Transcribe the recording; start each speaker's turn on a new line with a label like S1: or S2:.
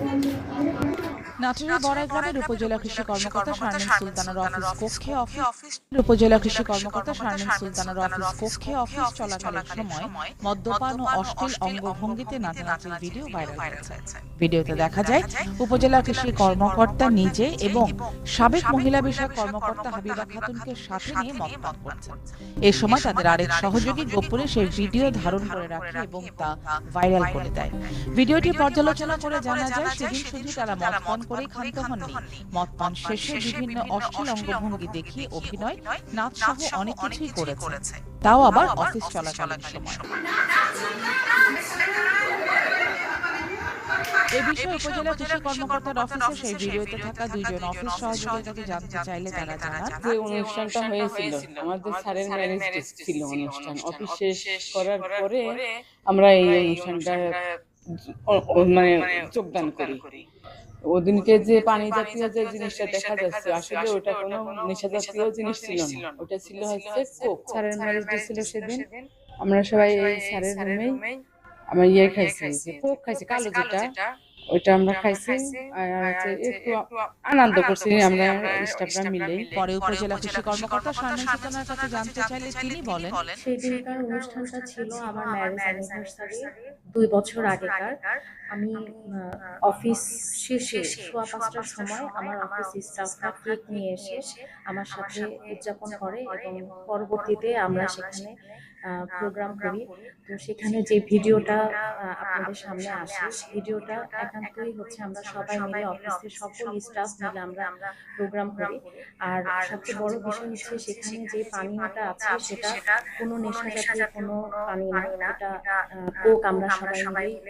S1: Thank you. নাটোরের বড়াই গ্রামের উপজেলা কৃষি কর্মকর্তা শারমিন সুলতানার অফিস কক্ষে অফিস উপজেলা কৃষি কর্মকর্তা শারমিন সুলতানার অফিস কক্ষে অফিস চলাকালীন সময় মদ্যপান ও অশ্লীল অঙ্গভঙ্গিতে নাচানাচির ভিডিও ভাইরাল হয়েছে। ভিডিওতে দেখা যায় উপজেলা কৃষি কর্মকর্তা নিজে এবং সাবেক মহিলা বিষয়ক কর্মকর্তা হাবিবা খাতুনকে সাথে নিয়ে মদ পান করছেন এ সময় তাদের আরেক সহযোগী গোপনে সেই ভিডিও ধারণ করে রাখে এবং তা ভাইরাল করে দেয় ভিডিওটি পর্যালোচনা করে জানা যায় সেদিন শুধু তারা মদ করেই ক্ষান্ত হননি। মদ পান শেষে বিভিন্ন অশ্লীল অঙ্গভঙ্গি দেখিয়ে অভিনয় নাচ সহ অনেক কিছুই করেছে। তাও আবার অফিস চলাকালীন সময়। এ বিষয়ে উপজেলা কৃষি কর্মকর্তার অফিসে সেই ভিডিওতে থাকা দুইজন অফিস জানতে চাইলে তারা জানান।
S2: যে অনুষ্ঠানটা হয়েছিল আমাদের স্যারের ম্যারেজ ছিল অনুষ্ঠান। অফিস শেষ করার পরে আমরা এই অনুষ্ঠানটা মানে যোগদান করি। ওদিনকে যে পানি জাতীয় যে জিনিসটা দেখা যাচ্ছে আসলে ওটা কোনো নেশা জাতীয় জিনিস ছিল না। ওটা ছিল হচ্ছে কোক। স্যারের ম্যারেজ ছিল সেদিন। আমরা সবাই এই স্যারের রুমেই আমরা ইয়ে খাইছি কোক খাইছি কালো যেটা। ওইটা আমরা খাইছি আর হচ্ছে একটু আনন্দ করছি আমরা স্টাফরা মিলে।
S1: পরে উপজেলা কৃষি কর্মকর্তা জানতে চাইলে তিনি বলেন
S3: সেই দিনকার অনুষ্ঠানটা ছিল আমার ম্যারেজ অ্যানিভার্সারি দুই বছর আগেকার। আমি অফিস শেষে সোয়া পাঁচটার সময় আমার অফিস স্টাফরা কেক নিয়ে এসে আমার সাথে উদযাপন করে এবং পরবর্তীতে আমরা সেখানে প্রোগ্রাম করি। তো সেখানে যে ভিডিওটা আপনাদের সামনে আসে ভিডিওটা একান্তই হচ্ছে আমরা সবাই মিলে অফিসের সকল স্টাফ মিলে আমরা প্রোগ্রাম করি। আর সবচেয়ে বড় বিষয় হচ্ছে সেখানে যে পানীয়টা আছে সেটা কোনো নেশা জাতীয় কোনো পানি না। এটা কোক আমরা সবাই মিলেই